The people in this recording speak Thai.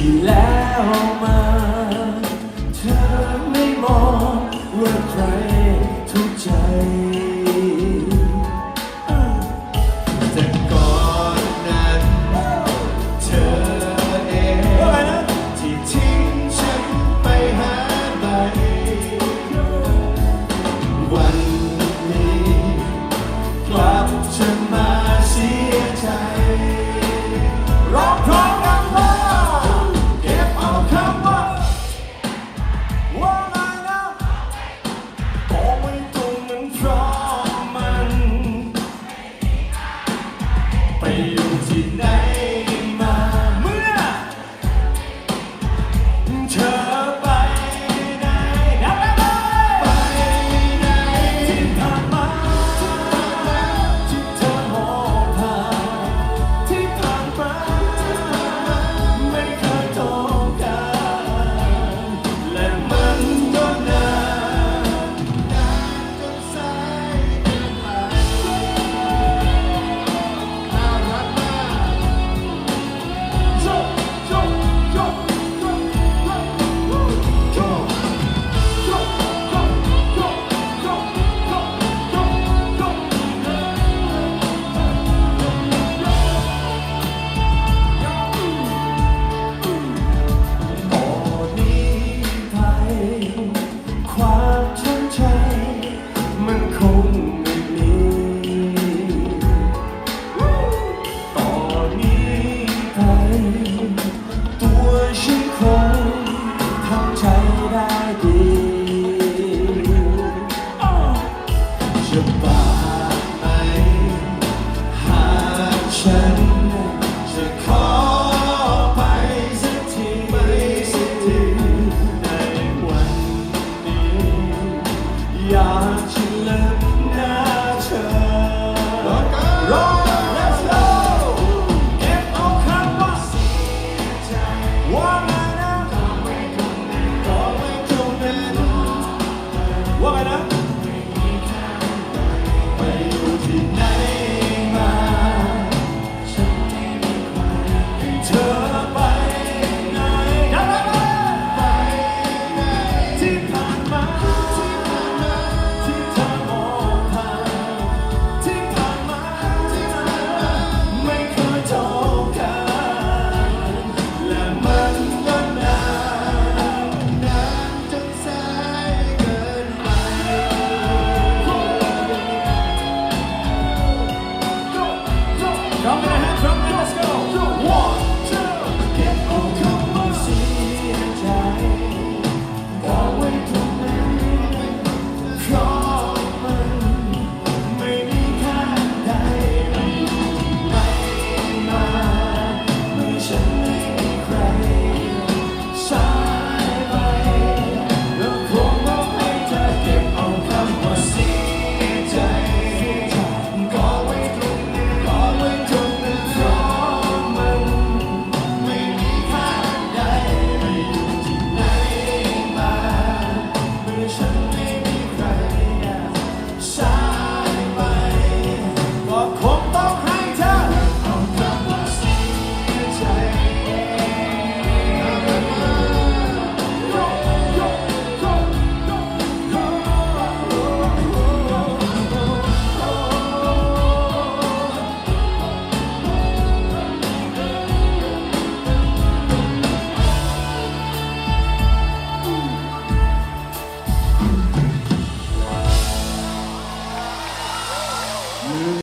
ที่แล้วมา เธอไม่มองว่าใครทุกใจแต่ก่อนนั้น เธอเองที่ทิ้งฉันไปหาไป วันนี้กลับฉัน you. ไปตัวฉันคงทำใจได้ดี